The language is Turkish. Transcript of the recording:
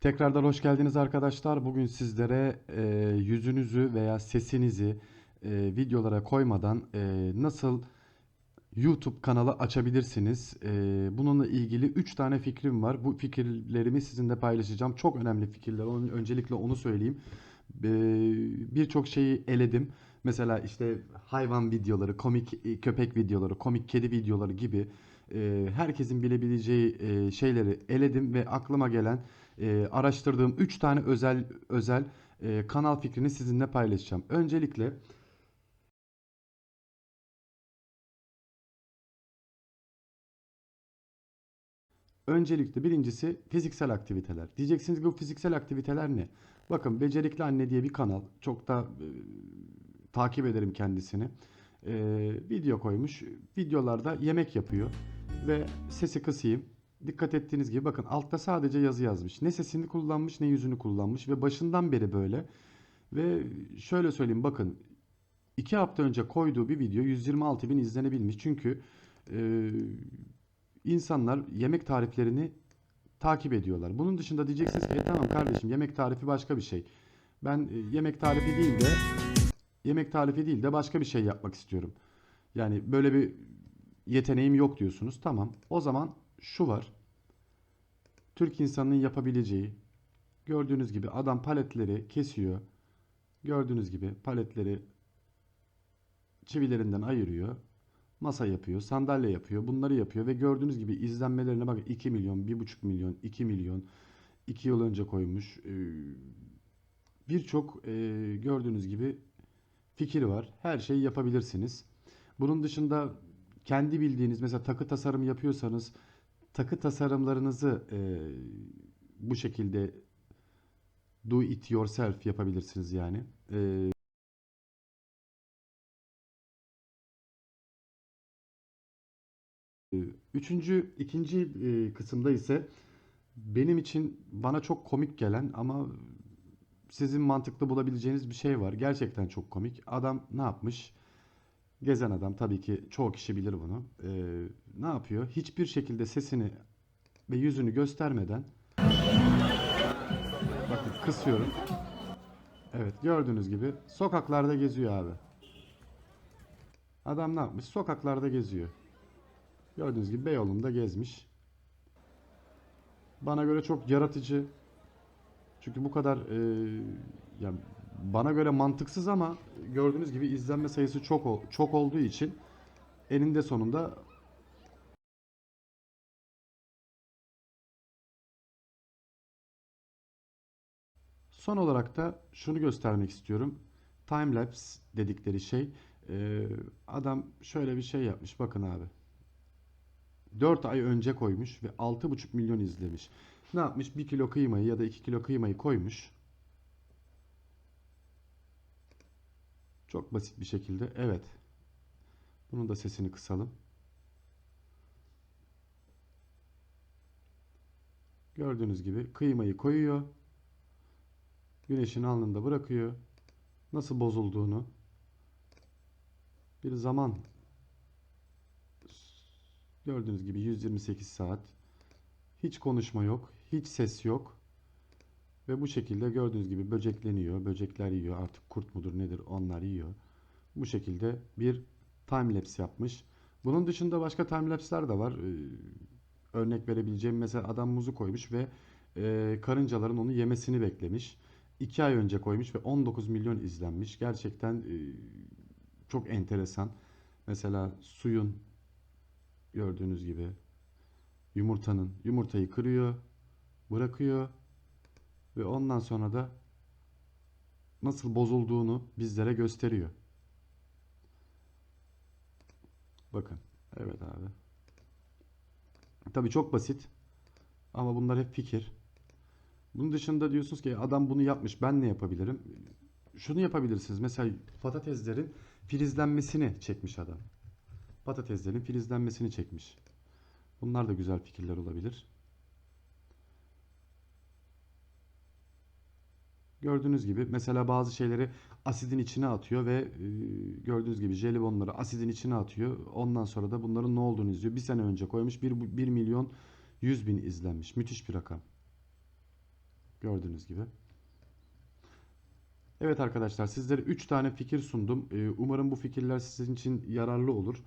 Tekrardan hoş geldiniz arkadaşlar. Bugün sizlere e, yüzünüzü veya sesinizi e, videolara koymadan e, nasıl YouTube kanalı açabilirsiniz? E, bununla ilgili 3 tane fikrim var. Bu fikirlerimi sizinle paylaşacağım. Çok önemli fikirler. Onun, öncelikle onu söyleyeyim. E, Birçok şeyi eledim. Mesela işte hayvan videoları, komik e, köpek videoları, komik kedi videoları gibi e, herkesin bilebileceği e, şeyleri eledim ve aklıma gelen e, araştırdığım 3 tane özel özel e, kanal fikrini sizinle paylaşacağım. Öncelikle öncelikle birincisi fiziksel aktiviteler. Diyeceksiniz ki bu fiziksel aktiviteler ne? Bakın Becerikli Anne diye bir kanal. Çok da e, takip ederim kendisini. E, video koymuş. Videolarda yemek yapıyor ve sesi kısayım. Dikkat ettiğiniz gibi bakın altta sadece yazı yazmış. Ne sesini kullanmış ne yüzünü kullanmış ve başından beri böyle. Ve şöyle söyleyeyim bakın 2 hafta önce koyduğu bir video 126 bin izlenebilmiş. Çünkü e, insanlar yemek tariflerini takip ediyorlar. Bunun dışında diyeceksiniz ki "E tamam kardeşim yemek tarifi başka bir şey. Ben e, yemek tarifi değil de yemek tarifi değil de başka bir şey yapmak istiyorum. Yani böyle bir yeteneğim yok diyorsunuz. Tamam. O zaman şu var. Türk insanının yapabileceği gördüğünüz gibi adam paletleri kesiyor. Gördüğünüz gibi paletleri çivilerinden ayırıyor. Masa yapıyor, sandalye yapıyor. Bunları yapıyor ve gördüğünüz gibi izlenmelerine bakın 2 milyon, 1,5 milyon, 2 milyon 2 yıl önce koymuş. Ee, Birçok e, gördüğünüz gibi fikir var. Her şeyi yapabilirsiniz. Bunun dışında kendi bildiğiniz mesela takı tasarım yapıyorsanız takı tasarımlarınızı e, bu şekilde do it yourself yapabilirsiniz yani. E, üçüncü, ikinci e, kısımda ise benim için bana çok komik gelen ama sizin mantıklı bulabileceğiniz bir şey var. Gerçekten çok komik. Adam ne yapmış? Gezen adam tabii ki çoğu kişi bilir bunu. Ee, ne yapıyor? Hiçbir şekilde sesini ve yüzünü göstermeden bakın kısıyorum. Evet gördüğünüz gibi sokaklarda geziyor abi. Adam ne yapmış? Sokaklarda geziyor. Gördüğünüz gibi Beyoğlu'nda gezmiş. Bana göre çok yaratıcı. Çünkü bu kadar e, ya bana göre mantıksız ama gördüğünüz gibi izlenme sayısı çok çok olduğu için eninde sonunda son olarak da şunu göstermek istiyorum. Time lapse dedikleri şey e, adam şöyle bir şey yapmış bakın abi. 4 ay önce koymuş ve 6,5 milyon izlemiş. Ne yapmış? 1 kilo kıymayı ya da 2 kilo kıymayı koymuş. Çok basit bir şekilde. Evet. Bunun da sesini kısalım. Gördüğünüz gibi kıymayı koyuyor. Güneşin alnında bırakıyor. Nasıl bozulduğunu bir zaman gördüğünüz gibi 128 saat hiç konuşma yok, hiç ses yok. Ve bu şekilde gördüğünüz gibi böcekleniyor. Böcekler yiyor. Artık kurt mudur nedir onlar yiyor. Bu şekilde bir time lapse yapmış. Bunun dışında başka time lapse'ler de var. Ee, örnek verebileceğim mesela adam muzu koymuş ve e, karıncaların onu yemesini beklemiş. 2 ay önce koymuş ve 19 milyon izlenmiş. Gerçekten e, çok enteresan. Mesela suyun gördüğünüz gibi yumurtanın yumurtayı kırıyor, bırakıyor ve ondan sonra da nasıl bozulduğunu bizlere gösteriyor. Bakın. Evet abi. Tabii çok basit. Ama bunlar hep fikir. Bunun dışında diyorsunuz ki adam bunu yapmış. Ben ne yapabilirim? Şunu yapabilirsiniz. Mesela patateslerin filizlenmesini çekmiş adam. Patateslerin filizlenmesini çekmiş. Bunlar da güzel fikirler olabilir. Gördüğünüz gibi mesela bazı şeyleri asidin içine atıyor ve e, gördüğünüz gibi jelibonları asidin içine atıyor. Ondan sonra da bunların ne olduğunu izliyor. Bir sene önce koymuş 1, 1 milyon 100 bin izlenmiş. Müthiş bir rakam. Gördüğünüz gibi. Evet arkadaşlar sizlere 3 tane fikir sundum. Ee, umarım bu fikirler sizin için yararlı olur.